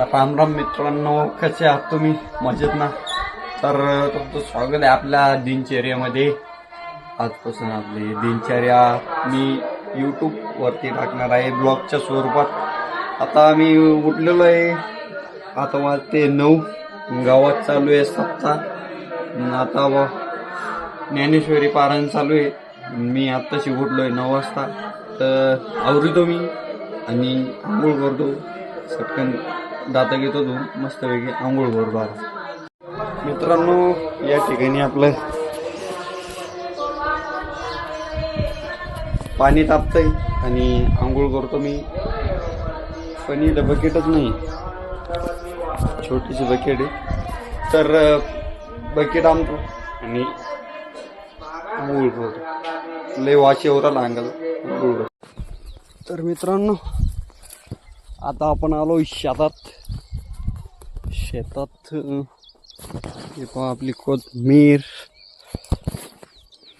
राम राम मित्रांनो कसे आहात तुम्ही? मजेत ना? तर तुमचं स्वागत आहे आपल्या दिनचर्यामध्ये. आजपासून आपली दिनचर्या मी यूट्यूबवरती टाकणार आहे ब्लॉगच्या स्वरूपात. आता मी उठलेलो आहे. आता वाजते नऊ. गावात चालू आहे सप्ताह आता व ज्ञानेश्वरी पारायण चालू आहे. मी आत्ताशी उठलो आहे नऊ वाजता. तर आवरितो मी आणि आंघोळ करतो. सटकन दाता घेतो धुवून मस्तपैकी आंघोळ करतो आता मित्रांनो या ठिकाणी आपलं पाणी तापतंय आणि आंघोळ करतो मी. पण इथं बकेटच नाही. छोटीशी बकेट आहे. तर बकेट आणतो आणि आंघोळ करतो. लय वाशी ओराला अंगाला. तर मित्रांनो आता आपण आलो शेतात. शेतात हे पहा आपली कोथमीर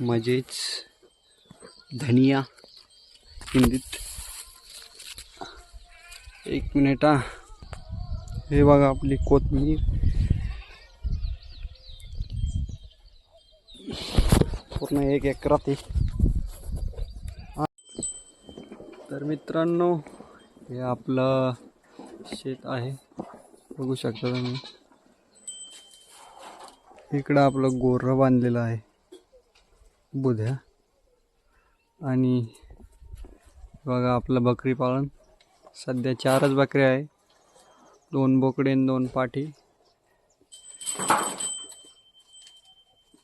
म्हणजेच धनिया हिंदीत एक मिनिट हे. बघा आपली कोथमीर. पूर्ण एक एकरात तर मित्रांनो हे आपलं शेत आहे. बघू शकता तुम्ही. इकडं आपलं गोरं बांधलेलं आहे. बुध्या. आणि बघा आपलं बकरी पालन. सध्या चारच बकऱ्या आहे. दोन बोकडे आणि दोन पाठी.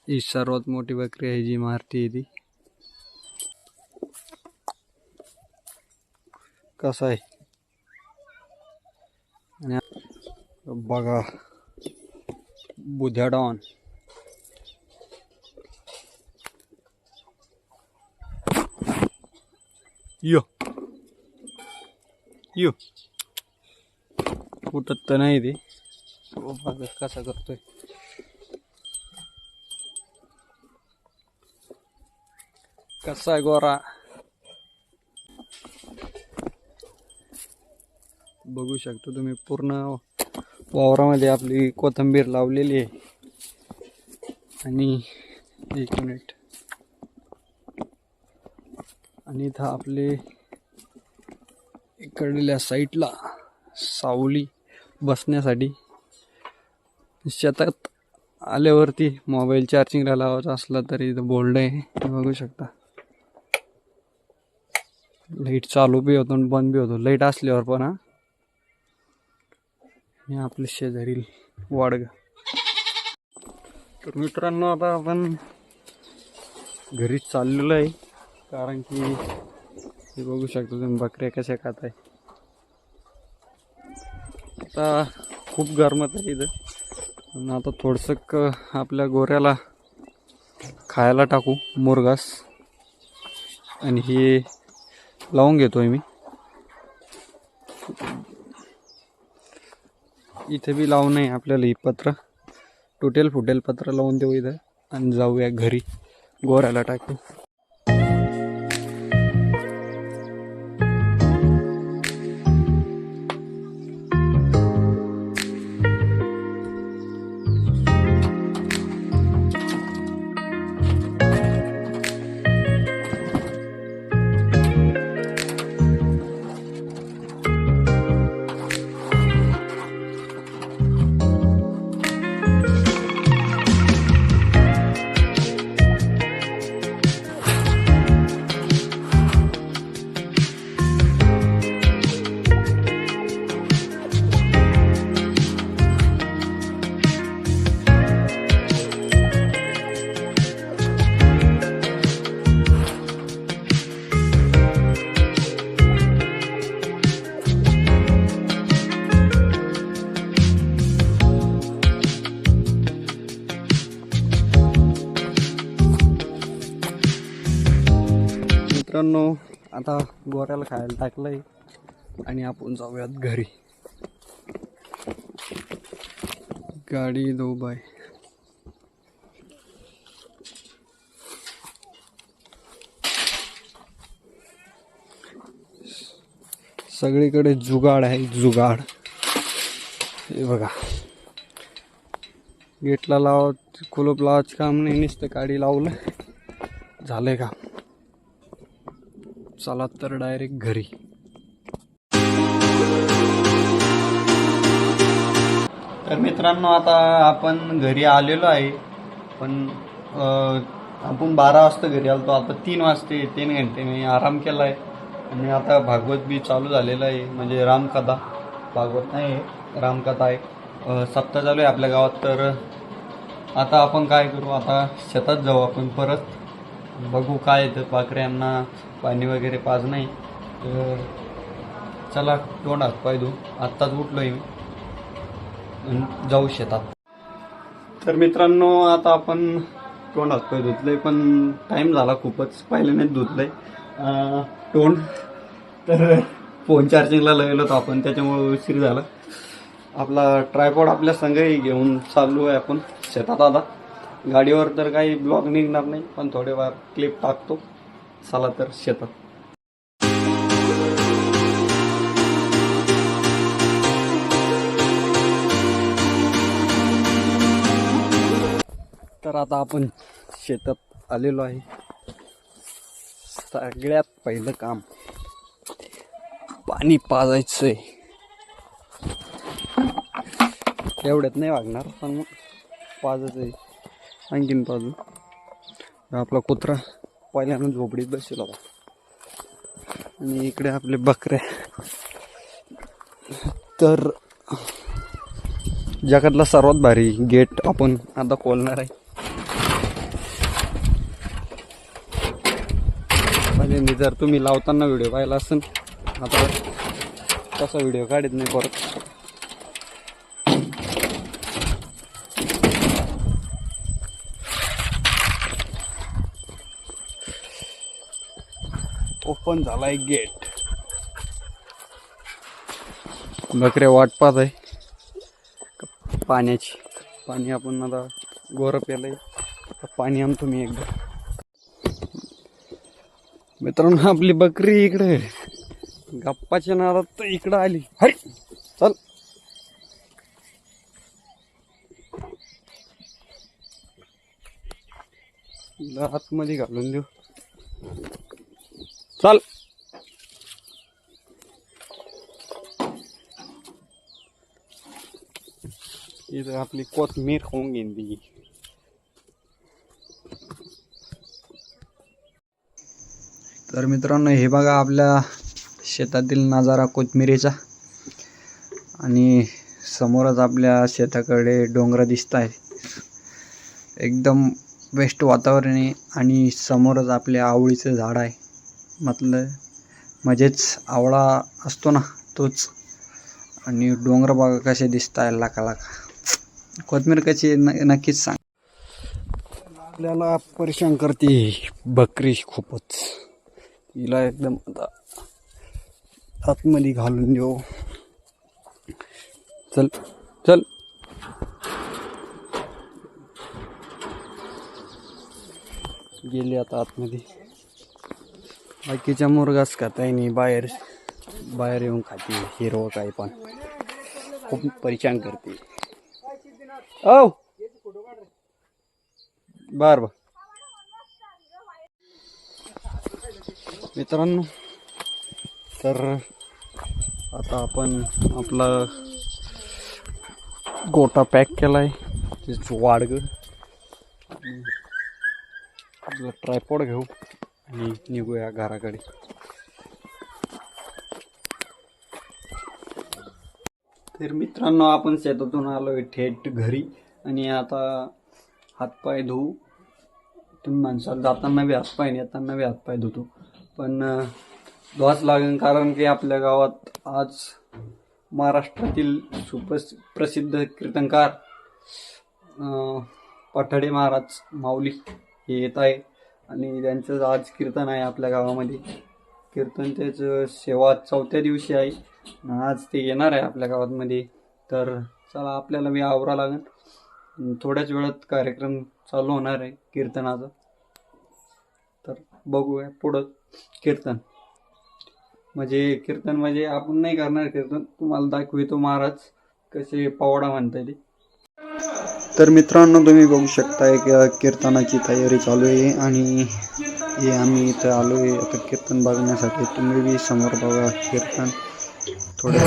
ही सर्वात मोठी बकरी आहे जी मारती आहे ती. कसं आहे? आणि बघा बुध्या डॉन. यो. यो. उठत तर नाही ते. बघा कसा करतोय? कसा आहे गोरा? बघू शकतो तुम्ही पूर्ण वावरामध्ये आपली कोथंबीर लावलेली आहे. आणि एक मिनिट. आणि इथं आपले इकडल्या साईडला सावली बसण्यासाठी शेतात आल्यावरती मोबाईल चार्जिंगला लावायचा असला तरी इथं बोल्ड आहे. हे बघू शकता. लाइट चालू बी होतो आणि बंद बी होतो. लाइट असल्यावर पण हा. आणि आपले शेजारील वाडग. तर मित्रांनो आता आपण घरी चाललेलो आहे. कारण की हे बघू शकतो तुम्ही बकऱ्या कशा खात आहे. आता खूप गरमत आहे इथं. आणि आता थोडंसं क आपल्या गोऱ्याला खायला टाकू मुरगास आणि हे लावून घेतो आहे मी. इथे बी लावू नाही आपल्याला ही पत्र. तुटेल फुटेल पत्र लावून देऊ इथं. आणि जाऊया घरी. गोऱ्याला टाकू. मित्रांनो आता गोऱ्याला खायला टाकलंय आणि आपण जाऊयात घरी. गाडी दो बाय सगळीकडे जुगाड आहे जुगाड. हे बघा. गेटला लाव कुलूप लावायचं काम नाही नुसतं गाडी लावलं. झालंय का चला तर डायरेक्ट घरी. तर मित्रांनो आता आपण घरी आलेलो आहे. पण आपण बारा वाजता घरी आलतो. आता तीन वाजते तीन घंटे मी आराम केला आहे आणि आता भागवत बी चालू झालेलं आहे. म्हणजे रामकथा. भागवत नाही आहे रामकथा आहे. सप्ताह चालू आहे आपल्या गावात. तर आता आपण काय करू? आता शेतात जाऊ आपण परत. बघू काय येतं. पाखऱ्यांना पाणी वगैरे पाज नाही. तर चला तोंड हात पाय धू आत्ताच उठलो मी. आणि जाऊ शेतात. तर मित्रांनो आता आपण तोंड हात पाय धुतलंय पण टाईम झाला खूपच. पहिल्यानेच धुतलंय. आहे तोंड. तर फोन चार्जिंगला लावलं होतो आपण त्याच्यामुळे उशीर झाला. आपला ट्रायपॉड आपल्या संघही घेऊन चाललो आहे आपण शेतात आता. गाडीवर तर काही ब्लॉग निघणार नाही पण थोडेफार क्लिप टाकतो. चला तर शेतात. तर आता आपण शेतात आलेलो आहे. सगळ्यात पहिलं काम पाणी पाजायचंय. एवढ्यात नाही वागणार पण मग पाजायचं आहे आणखीन पाजू आपला कुत्रा पहिल्यानं झोपडीत बसेल होता आणि इकडे आपले बकऱ्या तर जगातला सर्वात भारी गेट आपण आता खोलणार आहे. म्हणजे पहिल्यांदा जर तुम्ही लावताना व्हिडिओ पाहिला असेल आता तसा व्हिडिओ काढत नाही परत. ओपन झालाय गेट. बकऱ्या वाट पाहत आहे. पाण्याची. पाणी आपण आता गोरं प्यालंय पाणी आणतो मी एकदा. मित्रांनो आपली बकरी इकडे गप्पाच्या नादात तर इकडं आली. हरी! चल. आतमध्ये घालून देऊ. चल. इथं आपली कोथमीर होऊन घेईन ती तर मित्रांनो हे बघा आपल्या शेतातील नजारा कोथमिरीचा. आणि समोरच आपल्या शेताकडे डोंगर दिसत आहे एकदम बेस्ट वातावरण आहे आणि समोरच आपल्या आवळीचं झाड आहे. म्हटलं म्हणजेच आवळा असतो ना तोच. आणि डोंगर बागा कसे दिसत आहे लाका लाका. कोथमीर कशी न नक्कीच सांग. आपल्याला परेशान करते बकरी खूपच. हिला एकदम आता आतमध्ये घालून देऊ. चल चल. गेली आता आतमध्ये. बाकीच्या मुरगास खाताय नाही बाहेर बाहेर येऊन खाते हिरवं काय पण. खूप परेशान करते. औ! बर बर मित्रांनो तर आता आपण आपला गोटा पॅक केला आहे वाडग. आपला ट्रायपॉड घेऊ. आणि निघूया घराकडे. तर मित्रांनो आपण शेतातून आलोय थेट घरी. आणि आता हातपाय धुवू तुम्ही माणसात जाताना बी हातपाय आणि येताना बी हातपाय धुतो. पण धुवाच लागेल कारण की आपल्या गावात आज महाराष्ट्रातील सुप्रस प्रसिद्ध कीर्तनकार पठाडे महाराज माऊली हे येत आहे. आणि त्यांचं आज कीर्तन आहे आपल्या गावामध्ये कीर्तन त्याचं सेवा चौथ्या दिवशी आहे. आज ते येणार आहे आपल्या गावामध्ये. तर चला आपल्याला मी आवरा लागेल. थोड्याच वेळात कार्यक्रम चालू होणार आहे कीर्तनाचा. तर बघूया पुढं कीर्तन. म्हणजे कीर्तन म्हणजे आपण नाही करणार कीर्तन. तुम्हाला दाखवितो महाराज कसे पावडा म्हणता येईल तर मित्रांनो तुम्ही बघू शकताय की कीर्तनाची तयारी चालू आहे आणि हे आम्ही इथं आलो आहे. आता कीर्तन बघण्यासाठी तुम्ही बी समोर बघा कीर्तन. थोडं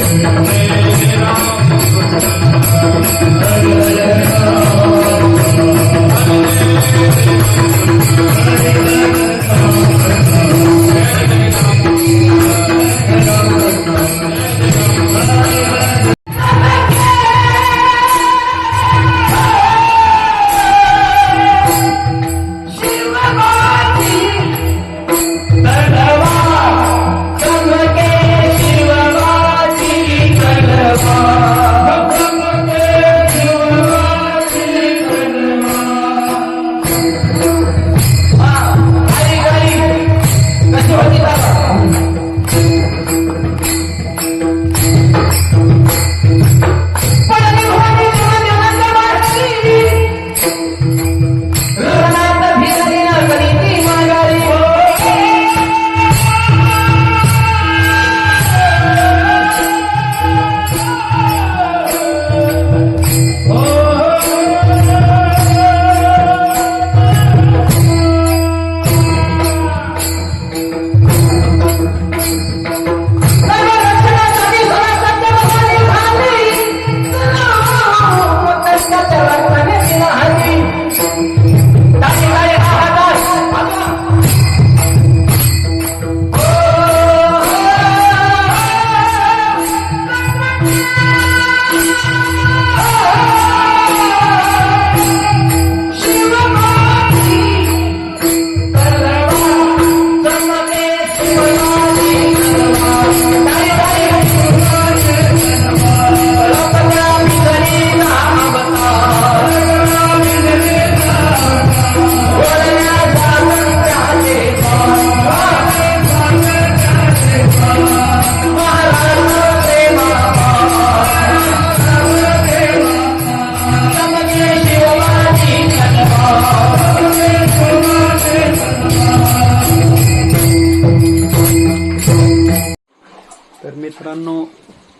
मित्रांनो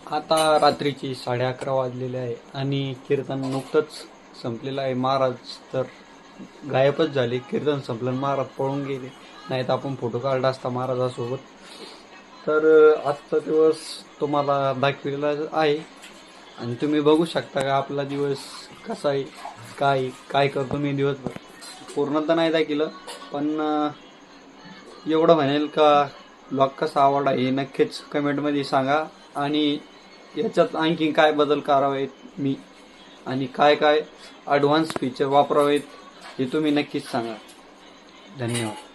आता रात्रीची साडे अकरा वाजलेले आहे आणि कीर्तन नुकतंच संपलेलं आहे. महाराज तर गायबच झाले. कीर्तन संपलं महाराज पळून गेले. नाही तर आपण फोटो काढला असता महाराजासोबत. तर आजचा दिवस तुम्हाला दाखविलेला आहे. आणि तुम्ही बघू शकता का आपला दिवस कसा आहे काय काय करतो मी दिवसभर. पूर्ण तर नाही दाखिलं पण एवढं म्हणेल का ब्लॉग कसा आवडला हे नक्कीच कमेंटमध्ये सांगा. आणि याच्यात आणखी काय बदल करावेत मी? आणि काय काय ॲडव्हान्स फीचर वापरावेत हे तुम्ही नक्कीच सांगा. धन्यवाद.